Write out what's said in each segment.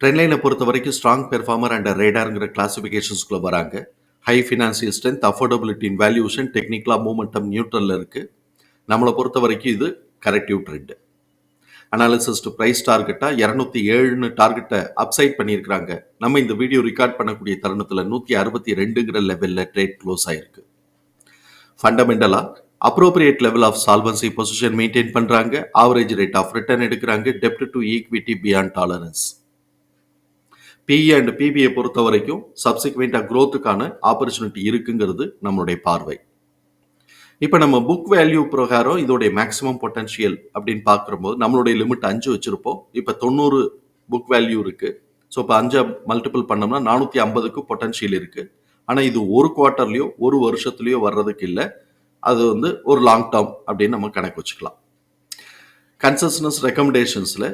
ட்ரெண்ட்லைனை பொறுத்த வரைக்கும் strong performer and ரேடாருங்கிற கிளாஸிஃபிகேஷன்ஸ்குள்ளே வராங்க. High financial strength affordability in valuation டெக்னிக்கலாக மூமெண்டம் நியூட்ரலில் இருக்குது நம்மளை பொறுத்த வரைக்கும் இது corrective trend analysis to price டார்கெட்டாக இரநூத்தி ஏழுன்னு டார்கெட்டை அப்சைட் பண்ணியிருக்கிறாங்க. நம்ம இந்த வீடியோ ரெக்கார்ட் பண்ணக்கூடிய தருணத்தில் நூற்றி அறுபத்தி ரெண்டுங்கிற லெவலில் ட்ரேட் க்ளோஸ் ஆகிருக்கு ஃபண்டமெண்டலாக appropriate level of solvency position maintain பண்ணுறாங்க ஆவரேஜ் ரேட் ஆஃப் ரிட்டர்ன் எடுக்கிறாங்க. டெப்ட் to equity beyond tolerance PE and PBI பொறுத்த வரைக்கும் சப்சிக்வெண்ட்டாக க்ரோத்துக்கான ஆப்பர்ச்சுனிட்டி இருக்குங்கிறது நம்மளுடைய பார்வை. இப்போ நம்ம புக் வேல்யூ பிரகாரம் இதோடைய மேக்ஸிமம் பொட்டன்ஷியல் அப்படின்னு பார்க்கும்போது நம்மளுடைய லிமிட் அஞ்சு வச்சுருப்போம். இப்போ தொண்ணூறு புக் வேல்யூ இருக்குது ஸோ இப்போ அஞ்சை மல்டிபிள் பண்ணோம்னா நானூற்றி ஐம்பதுக்கு பொட்டன்ஷியல் இருக்குது ஆனால் இது ஒரு குவார்ட்டர்லேயோ ஒரு வருஷத்துலேயோ வர்றதுக்கு இல்லை. அது வந்து ஒரு லாங் டேர்ம் அப்படின்னு நம்ம கணக்கு வச்சுக்கலாம். கன்சஸ்னஸ் ரெக்கமெண்டேஷன்ஸில்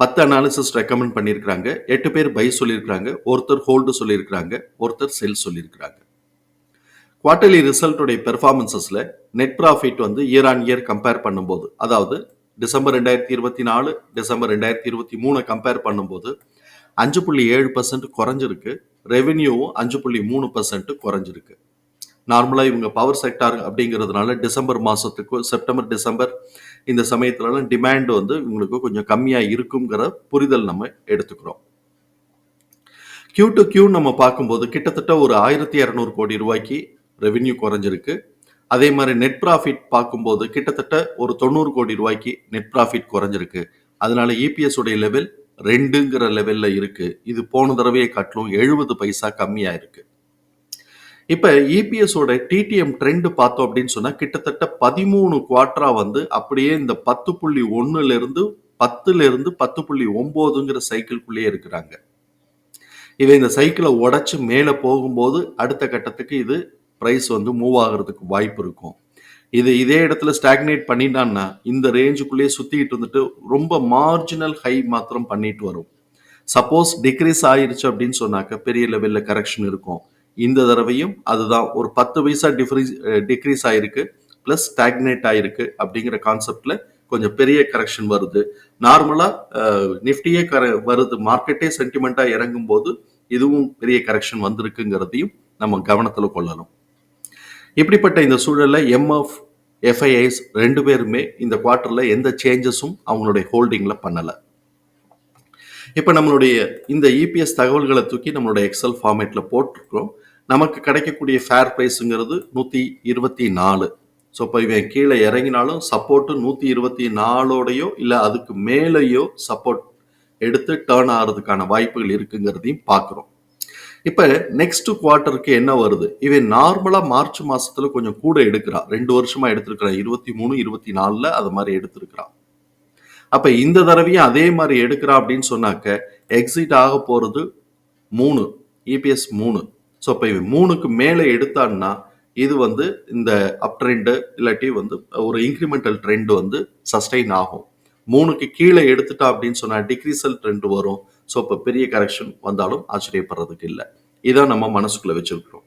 பத்து அனாலிசிஸ் ரெக்கமெண்ட் பண்ணியிருக்கிறாங்க. எட்டு பேர் பை சொல்லியிருக்கிறாங்க. ஒருத்தர் ஹோல்டு சொல்லியிருக்கிறாங்க. ஒருத்தர் செல் சொல்லியிருக்கிறாங்க. குவார்டர்லி ரிசல்ட்டுடைய பெர்ஃபார்மன்சஸில் நெட் ப்ராஃபிட் வந்து இயர் ஆன் இயர் கம்பேர் பண்ணும்போது அதாவது டிசம்பர் ரெண்டாயிரத்தி இருபத்தி நாலு டிசம்பர் ரெண்டாயிரத்தி இருபத்தி மூணு கம்பேர் பண்ணும்போது அஞ்சு புள்ளி ஏழு பர்சன்ட் குறைஞ்சிருக்கு. ரெவென்யூவும் அஞ்சு புள்ளி மூணு பர்சன்ட் குறைஞ்சிருக்கு. நார்மலாக இவங்க பவர் செக்டார் அப்படிங்கிறதுனால டிசம்பர் மாதத்துக்கு செப்டம்பர் டிசம்பர் இந்த சமயத்துலலாம் டிமாண்ட் வந்து இவங்களுக்கு கொஞ்சம் கம்மியாக இருக்குங்கிற புரிதல் நம்ம எடுத்துக்கிறோம். கியூ டு கியூ நம்ம பார்க்கும்போது கிட்டத்தட்ட ஒரு ஆயிரத்தி இரநூறு கோடி ரூபாய்க்கு ரெவின்யூ குறைஞ்சிருக்கு. அதே மாதிரி நெட் ப்ராஃபிட் பார்க்கும்போது கிட்டத்தட்ட ஒரு தொண்ணூறு கோடி ரூபாய்க்கு நெட் ப்ராஃபிட் குறைஞ்சிருக்கு. அதனால இபிஎஸ் உடைய லெவல் ரெண்டுங்கிற லெவலில் இருக்குது இது போன தடவையை காட்டிலும் எழுபது பைசா கம்மியாக இருக்குது இப்போ இபிஎஸோட டிடிஎம் ட்ரெண்டு பார்த்தோம் அப்படின்னு சொன்னால் கிட்டத்தட்ட பதிமூணு குவார்ட்டராக வந்து அப்படியே இந்த பத்து புள்ளி ஒன்றுலேருந்து பத்துலேருந்து பத்து புள்ளி ஒம்போதுங்கிற சைக்கிள்குள்ளேயே இருக்கிறாங்க. இதை இந்த சைக்கிளை உடச்சி மேலே போகும்போது அடுத்த கட்டத்துக்கு இது ப்ரைஸ் வந்து மூவ் ஆகிறதுக்கு வாய்ப்பு இருக்கும். இது இதே இடத்துல ஸ்டாக்னேட் பண்ணிட்டான்னா இந்த ரேஞ்சுக்குள்ளேயே சுற்றிக்கிட்டு இருந்துட்டு ரொம்ப மார்ஜினல் ஹை மாத்திரம் பண்ணிட்டு வரும். சப்போஸ் டிக்ரீஸ் ஆயிருச்சு அப்படின்னு சொன்னாக்க பெரிய லெவலில் கரெக்ஷன் இருக்கும். இந்த தடவையும் அதுதான் ஒரு பத்து பைசா டிஃப்ரீஸ் டிக்ரீஸ் ஆயிருக்கு ப்ளஸ் ஸ்டாக்னேட் ஆயிருக்கு அப்படிங்கிற கான்செப்டில் கொஞ்சம் பெரிய கரெக்ஷன் வருது. நார்மலாக நிஃப்டியே கர வருது. மார்க்கெட்டே சென்டிமெண்ட்டாக இறங்கும் போது இதுவும் பெரிய கரெக்ஷன் வந்திருக்குங்கிறதையும் நம்ம கவனத்தில் கொள்ளணும். இப்படிப்பட்ட இந்த சூழலில் எம்எஃப் எஃப்ஐஐஸ் ரெண்டு பேருமே இந்த குவார்ட்டரில் எந்த சேஞ்சஸும் அவங்களுடைய ஹோல்டிங்கில் பண்ணலை. இப்போ நம்மளுடைய இந்த இபிஎஸ் தகவல்களை தூக்கி நம்மளுடைய எக்ஸல் ஃபார்மேட்டில் போட்டிருக்கிறோம். நமக்கு கிடைக்கக்கூடிய ஃபேர் ப்ரைஸுங்கிறது நூற்றி இருபத்தி நாலு. ஸோ இப்போ இவன் கீழே இறங்கினாலும் சப்போர்ட்டு நூற்றி இருபத்தி நாலோடையோ இல்லை அதுக்கு மேலேயோ சப்போர்ட் எடுத்து டேர்ன் ஆகிறதுக்கான வாய்ப்புகள் இருக்குங்கிறதையும் பார்க்குறோம். இப்போ நெக்ஸ்ட் குவார்ட்டருக்கு என்ன வருது? இவன் நார்மலாக மார்ச் மாதத்தில் கொஞ்சம் கூட எடுக்கிறான். ரெண்டு வருஷமாக எடுத்திருக்கிறான். இருபத்தி மூணு இருபத்தி நாலில் அது மாதிரி எடுத்திருக்கிறான். அப்போ இந்த தடவையும் அதே மாதிரி எடுக்கிறான் அப்படின்னு சொன்னாக்க எக்ஸிட் ஆக போகிறது மூணு இபிஎஸ் மூணு. ஸோ இப்போ இவன் மூணுக்கு மேலே எடுத்தான்னா இது வந்து இந்த அப் ட்ரெண்டு இல்லாட்டி வந்து ஒரு இன்க்ரிமெண்டல் ட்ரெண்ட் வந்து சஸ்டைன் ஆகும். மூணுக்கு கீழே எடுத்துட்டா அப்படின்னு சொன்னால் டிக்ரீசல் ட்ரெண்ட் வரும். ஸோ இப்போ பெரிய கரெக்ஷன் வந்தாலும் ஆச்சரியப்படுறதுக்கு இல்லை. இதான் நம்ம மனசுக்குள்ளே வச்சுருக்கிறோம்.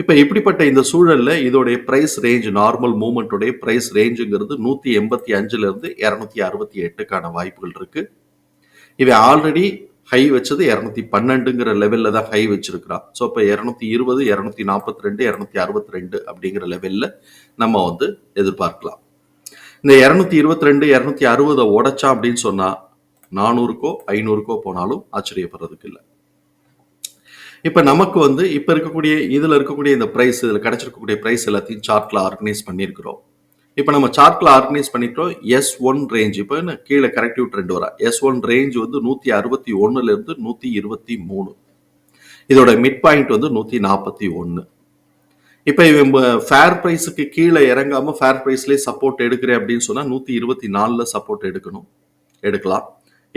இப்போ இப்படிப்பட்ட இந்த சூழலில் இதோடைய ப்ரைஸ் ரேஞ்ச் நார்மல் மூமெண்ட்டுடைய பிரைஸ் ரேஞ்சுங்கிறது நூற்றி எண்பத்தி அஞ்சுலேருந்து இரநூத்தி அறுபத்தி எட்டுக்கான வாய்ப்புகள் இருக்குது இவை ஆல்ரெடி ஹை வச்சது இரநூத்தி பன்னெண்டுங்கிற லெவலில் தான் ஹை வச்சிருக்கிறான் ஸோ இப்போ இரநூத்தி இருபது இரநூத்தி நாற்பத்தி ரெண்டு இரநூத்தி அறுபத்தி ரெண்டு அப்படிங்கிற லெவலில் நம்ம வந்து எதிர்பார்க்கலாம். இந்த இரநூத்தி இருபத்தி ரெண்டு இரநூத்தி அறுபதை உடைச்சா அப்படின்னு சொன்னா நானூறுக்கோ ஐநூறுக்கோ போனாலும் ஆச்சரியப்படுறதுக்கு இல்லை. இப்போ நமக்கு வந்து இப்போ இருக்கக்கூடிய இதில் இருக்கக்கூடிய இந்த ப்ரைஸ் இதில் கிடைச்சிருக்கக்கூடிய ப்ரைஸ் எல்லாத்தையும் சார்ட்டில் ஆர்கனைஸ் பண்ணியிருக்கிறோம். இப்போ நம்ம சார்ட்ல ஆர்கனைஸ் பண்ணிட்டோம் எஸ் ஒன் ரேஞ்ச் இப்போ கீழே கரெக்டிவ் ட்ரெண்ட் வரா எஸ் ஒன் ரேஞ்ச் வந்து நூற்றி அறுபத்தி ஒன்றுலேருந்து நூற்றி இருபத்தி மூணு. இதோட மிட் பாயிண்ட் வந்து நூற்றி நாற்பத்தி ஒன்று இப்போ இவன் ஃபேர் ப்ரைஸுக்கு கீழே இறங்காம ஃபேர் ப்ரைஸ்லேயே சப்போர்ட் எடுக்கிறேன் அப்படின்னு சொன்னால் நூற்றி இருபத்தி நாலில் சப்போர்ட் எடுக்கணும். எடுக்கலாம்.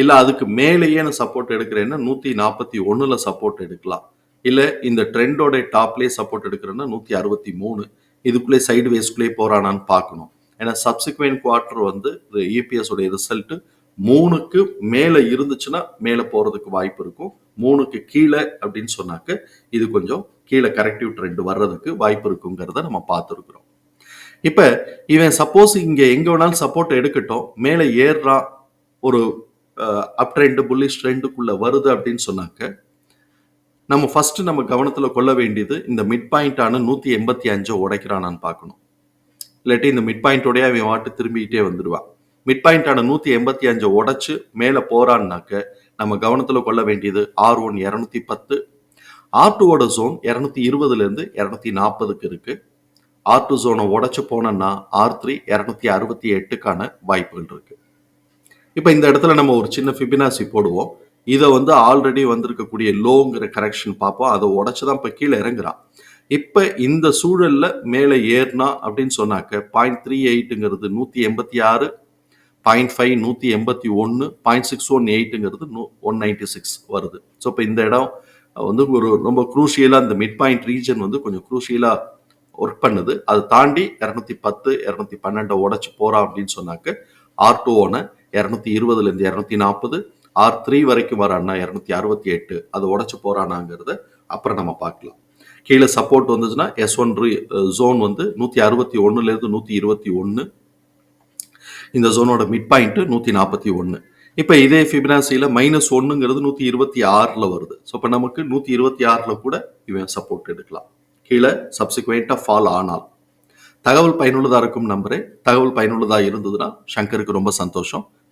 இல்ல அதுக்கு மேலேயே நான் சப்போர்ட் எடுக்கிறேன்னா நூத்தி நாற்பத்தி ஒன்றில் சப்போர்ட் எடுக்கலாம். இல்ல இந்த ட்ரெண்டோட டாப்லேயே சப்போர்ட் எடுக்கிறேன்னா நூத்தி அறுபத்தி மூணு. இதுக்குள்ளே சைடு வேஸ்க்குள்ளே போகிறானான்னு பார்க்கணும். ஏன்னா சப்சிக்வெண்ட் குவார்ட்டர் வந்து இபிஎஸ் உடைய ரிசல்ட்டு மூணுக்கு மேலே இருந்துச்சுன்னா மேலே போகிறதுக்கு வாய்ப்பு இருக்கும். மூணுக்கு கீழே அப்படின்னு சொன்னாக்க இது கொஞ்சம் கீழே கரெக்டிவ் ட்ரெண்ட் வர்றதுக்கு வாய்ப்பு இருக்குங்கிறத நம்ம பார்த்துருக்குறோம். இப்போ இவன் சப்போஸ் இங்கே எங்கே வேணாலும் சப்போர்ட் எடுக்கட்டும் மேலே ஏறுறான் ஒரு அப் ட்ரெண்டு புல்லிஷ் ட்ரெண்டுக்குள்ளே வருது அப்படின்னு சொன்னாக்க நம்ம ஃபர்ஸ்ட் நம்ம கவனத்தில் கொள்ள வேண்டியது இந்த மிட் பாயிண்டான நூற்றி எண்பத்தி அஞ்சை உடைக்கிறானான்னு பார்க்கணும். இல்லாட்டி இந்த மிட் பாயிண்டோடய அவன் வாட்டு திரும்பிக்கிட்டே வந்துடுவான் மிட் பாயிண்டான நூற்றி எண்பத்தி அஞ்சை உடைச்சு மேலே போறான்னாக்க நம்ம கவனத்தில் கொள்ள வேண்டியது ஆர் ஒன் இரநூத்தி பத்து ஆர் டூவோட ஜோன் இரநூத்தி இருபதுலேருந்து இரநூத்தி நாற்பதுக்கு இருக்குது ஆர் டூ ஜோனை உடச்சி போனோம்னா ஆர் த்ரீ இரநூத்தி அறுபத்தி எட்டுக்கான வாய்ப்புகள் இருக்குது இப்போ இந்த இடத்துல நம்ம ஒரு சின்ன ஃபிபினாசி போடுவோம். இதை வந்து ஆல்ரெடி வந்திருக்கக்கூடிய லோங்கிற கரெக்ஷன் பார்ப்போம். அதை உடச்சி தான் இப்போ கீழே இறங்குறான். இப்போ இந்த சூழலில் மேலே ஏறினா அப்படின்னு சொன்னாக்க பாயிண்ட் த்ரீ எயிட்டுங்கிறது நூற்றி எண்பத்தி ஆறு பாயிண்ட் ஃபைவ் நூற்றி எண்பத்தி ஒன்று பாயிண்ட் சிக்ஸ் ஒன் எயிட்டுங்கிறது ஒன் நைன்டி சிக்ஸ் வருது. ஸோ இப்போ இந்த இடம் வந்து ஒரு ரொம்ப குரூஷியலாக இந்த மிட் பாயிண்ட் ரீஜன் வந்து கொஞ்சம் குரூஷியலாக ஒர்க் பண்ணுது. அதை தாண்டி இரநூத்தி பத்து இரநூத்தி பன்னெண்டை உடச்சி போகிறான் அப்படின்னு சொன்னாக்க ஆர் டூ இரநூத்தி இருபதுலேருந்து இரநூத்தி நாற்பது ஆர் த்ரீ வரைக்கும் வரான்னா இரநூத்தி அறுபத்தி எட்டு அதை உடச்சு போறானாங்கிறத அப்புறம் நம்ம பார்க்கலாம். கீழே சப்போர்ட் வந்துச்சுன்னா எஸ் ஒன் ஜோன் வந்து நூற்றி அறுபத்தி ஒன்றுலேருந்து நூற்றி இருபத்தி ஒன்று இந்த ஜோனோட மிட் பாயிண்ட் நூற்றி நாற்பத்தி ஒன்று இப்போ இதே ஃபிபினாசியில் மைனஸ் ஒன்றுங்கிறது நூற்றி இருபத்தி ஆறில் வருது. ஸோ இப்போ நமக்கு நூற்றி இருபத்தி ஆறில் கூட இவன் சப்போர்ட் எடுக்கலாம். கீழே சப்சிக்வெண்ட்டாக ஃபால் ஆனால். தகவல் பயனுள்ளதாக இருக்கும் நம்பரே. தகவல் பயனுள்ளதாக இருந்ததுன்னா சங்கருக்கு ரொம்ப சந்தோஷம்.